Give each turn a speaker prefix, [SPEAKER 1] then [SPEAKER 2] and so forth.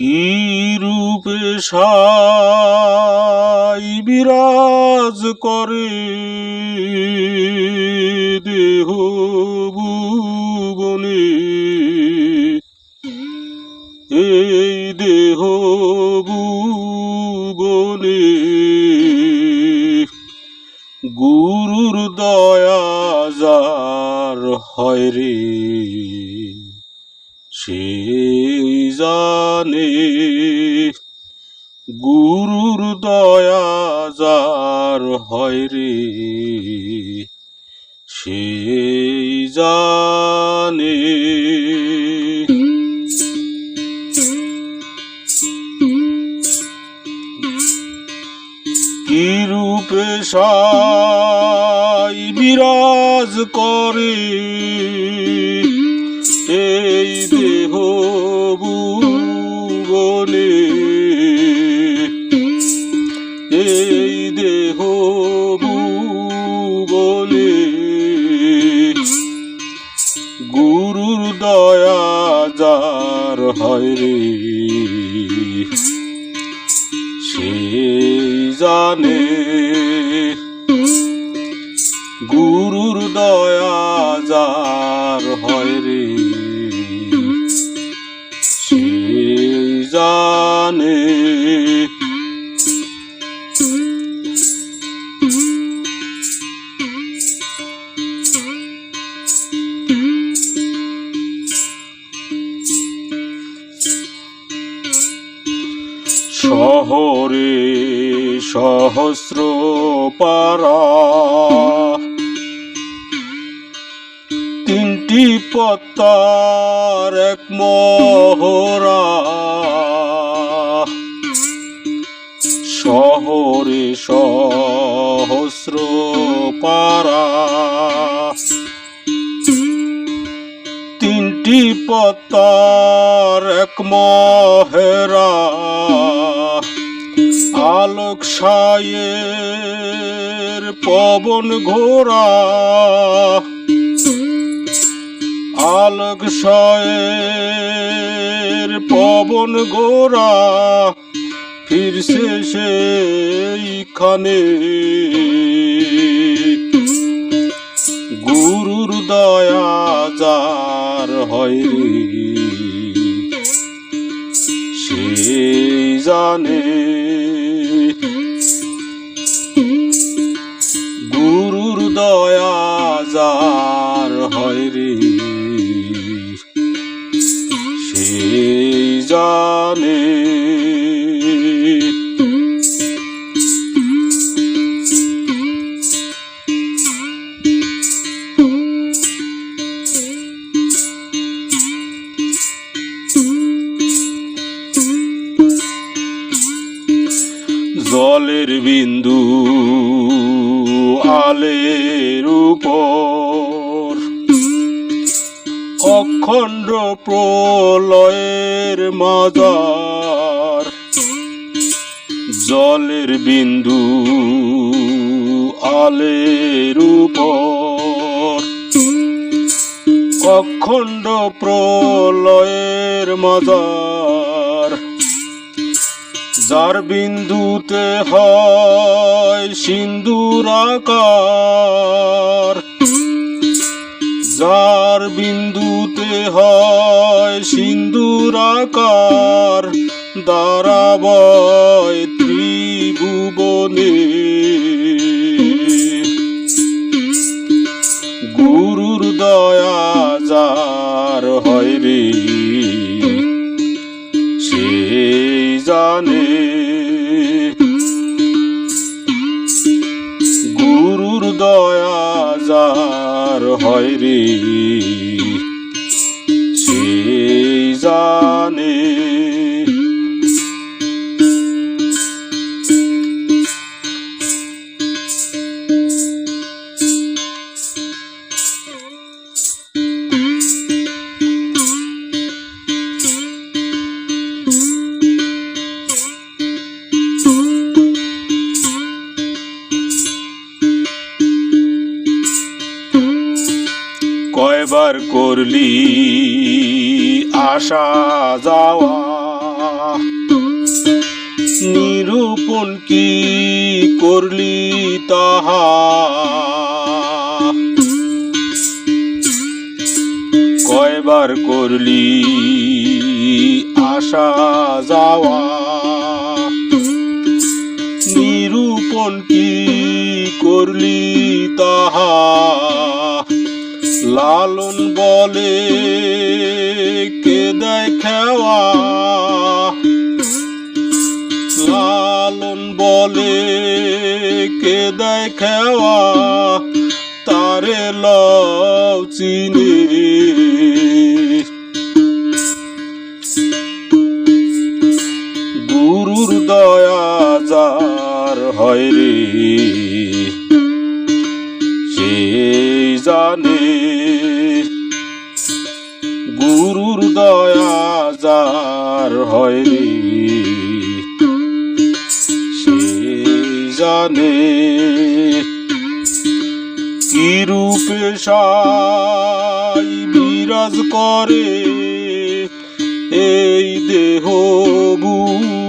[SPEAKER 1] কি রূপে সাই বিরাজ করে? দেহ ভুবনে। এই দেহ ভুবনে। গুরুর দয়া যার হয় রে, সে জানে গুরুর দয়া যার হয় রে সে জানে। সাই বিরাজ করে এই ভুবনে এই দেহ বলে গুরুর দয়া যার হয় রে, সে জানে। গুরুর দয়া যার হয় রে জানে। শহরে সহস্র পারা তিনটি পত্তার এক মহরা শহরে সহস্র পারা। তিনটি পত্তার এক মহেরা। আলোক সায়ের পবন ঘোরা। আলোক সায়ের পবন ঘোরা। ফিরছে সেইখানে গুরুর দয়া যার হয় সে জানে গুরুর দয়া যার হয় রে সে জানে বিন্দু আলের উপর। অখণ্ড প্রলয়ের মাজার। জলের বিন্দু আলের উপর। অখণ্ড প্রলয়ের মাজার। যার বিন্দুতে হয় সিন্দুর আকার। যার বিন্দুতে হয় সিন্দুর আকার। দাঁড়াবয় ত্রিভুবনে। গুরুর দয়া যার হয় রে, সে জানে হয় রে। জানে কয়বার করলি আসা যাওয়া? নিরূপণ কি করলি তাহা? কয়বার করলি আসা যাওয়া? নিরূপণ কি করলি তাহা? লালন বলে কে দেখাওয়া লালন বলে কে দেখাওয়া তারে লও চিনে। গুরুর দয়া যার হয় রে। গুরুর দয়া যার হয় সে জানে কি রূপে বিরাজ করে এই দেহ বুঝ